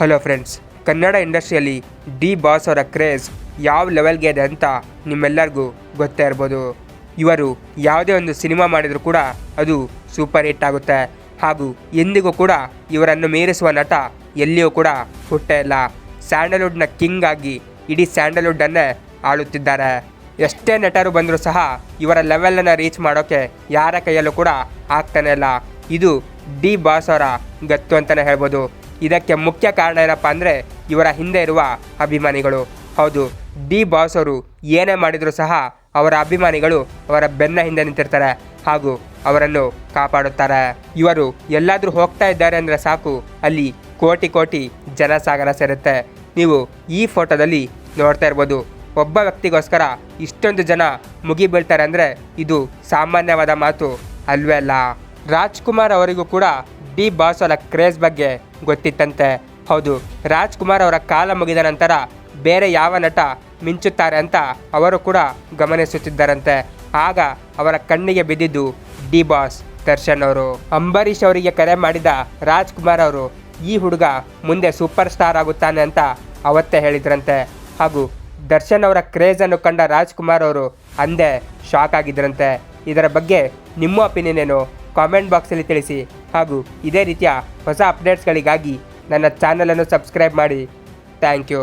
Hello friends, Kannada ಇಂಡಸ್ಟ್ರಿಯಲ್ಲಿ D boss ಅವರ craze ಯಾವ ಲೆವೆಲ್ಗೆ ಇದೆ ಅಂತ ನಿಮ್ಮೆಲ್ಲರಿಗೂ ಗೊತ್ತೇ ಇರ್ಬೋದು. ಇವರು ಯಾವುದೇ ಒಂದು ಸಿನಿಮಾ ಮಾಡಿದರೂ ಕೂಡ ಅದು ಸೂಪರ್ ಹಿಟ್ ಆಗುತ್ತೆ. ಹಾಗೂ ಎಂದಿಗೂ ಕೂಡ ಇವರನ್ನು ಮೀರಿಸುವ ನಟ ಎಲ್ಲಿಯೂ ಕೂಡ ಹುಟ್ಟೇ ಇಲ್ಲ. ಸ್ಯಾಂಡಲ್ವುಡ್ನ ಕಿಂಗ್ ಆಗಿ ಇಡೀ ಸ್ಯಾಂಡಲ್ವುಡ್ಡನ್ನೇ ಆಳುತ್ತಿದ್ದಾರೆ. ಎಷ್ಟೇ ನಟರು ಬಂದರೂ ಸಹ ಇವರ ಲೆವೆಲನ್ನು ರೀಚ್ ಮಾಡೋಕ್ಕೆ ಯಾರ ಕೈಯಲ್ಲೂ ಕೂಡ ಆಗ್ತಾನೆ ಇಲ್ಲ. ಇದು ಡಿ ಬಾಸ್ ಅವರ ಗತ್ತು ಅಂತಲೇ ಹೇಳ್ಬೋದು. ಇದಕ್ಕೆ ಮುಖ್ಯ ಕಾರಣ ಏನಪ್ಪ ಅಂದರೆ ಇವರ ಹಿಂದೆ ಇರುವ ಅಭಿಮಾನಿಗಳು. ಹೌದು, ಡಿ ಬಾಸ್ ಅವರು ಏನೇ ಮಾಡಿದರೂ ಸಹ ಅವರ ಅಭಿಮಾನಿಗಳು ಅವರ ಬೆನ್ನ ಹಿಂದೆ ನಿಂತಿರ್ತಾರೆ ಹಾಗೂ ಅವರನ್ನು ಕಾಪಾಡುತ್ತಾರೆ. ಇವರು ಎಲ್ಲಾದರೂ ಹೋಗ್ತಾ ಇದ್ದಾರೆ ಅಂದರೆ ಸಾಕು, ಅಲ್ಲಿ ಕೋಟಿ ಕೋಟಿ ಜನಸಾಗರ ಸೇರುತ್ತೆ. ನೀವು ಈ ಫೋಟೋದಲ್ಲಿ ನೋಡ್ತಾ ಇರ್ಬೋದು, ಒಬ್ಬ ವ್ಯಕ್ತಿಗೋಸ್ಕರ ಇಷ್ಟೊಂದು ಜನ ಮುಗಿಬೀಳ್ತಾರೆ ಅಂದರೆ ಇದು ಸಾಮಾನ್ಯವಾದ ಮಾತು ಅಲ್ವೇ ಅಲ್ಲ. ರಾಜ್ಕುಮಾರ್ ಅವರಿಗೂ ಕೂಡ ಡಿ ಬಾಸ್ ಅವರ ಕ್ರೇಜ್ ಬಗ್ಗೆ ಗೊತ್ತಿತ್ತಂತೆ. ಹೌದು, ರಾಜ್ಕುಮಾರ್ ಅವರ ಕಾಲ ಮುಗಿದ ನಂತರ ಬೇರೆ ಯಾವ ನಟ ಮಿಂಚುತ್ತಾರೆ ಅಂತ ಅವರು ಕೂಡ ಗಮನಿಸುತ್ತಿದ್ದರಂತೆ. ಆಗ ಅವರ ಕಣ್ಣಿಗೆ ಬಿದ್ದಿದ್ದು ಡಿ ಬಾಸ್ ದರ್ಶನ್ ಅವರು. ಅಂಬರೀಷ್ ಅವರಿಗೆ ಕರೆ ಮಾಡಿದ ರಾಜ್ಕುಮಾರ್ ಅವರು ಈ ಹುಡುಗ ಮುಂದೆ ಸೂಪರ್ ಸ್ಟಾರ್ ಆಗುತ್ತಾನೆ ಅಂತ ಅವತ್ತೇ ಹೇಳಿದ್ರಂತೆ. ಹಾಗೂ ದರ್ಶನ್ ಅವರ ಕ್ರೇಜನ್ನು ಕಂಡ ರಾಜ್ಕುಮಾರ್ ಅವರು ಅಂದೇ ಶಾಕ್ ಆಗಿದ್ರಂತೆ. ಇದರ ಬಗ್ಗೆ ನಿಮ್ಮ ಒಪಿನಿಯನ್ ಏನು? ಕಾಮೆಂಟ್ ಬಾಕ್ಸಲ್ಲಿ ತಿಳಿಸಿ. ಹಾಗೂ ಇದೇ ರೀತಿಯ ಹೊಸ ಅಪ್ಡೇಟ್ಸ್ಗಳಿಗಾಗಿ ನನ್ನ ಚಾನಲನ್ನು ಸಬ್ಸ್ಕ್ರೈಬ್ ಮಾಡಿ. Thank you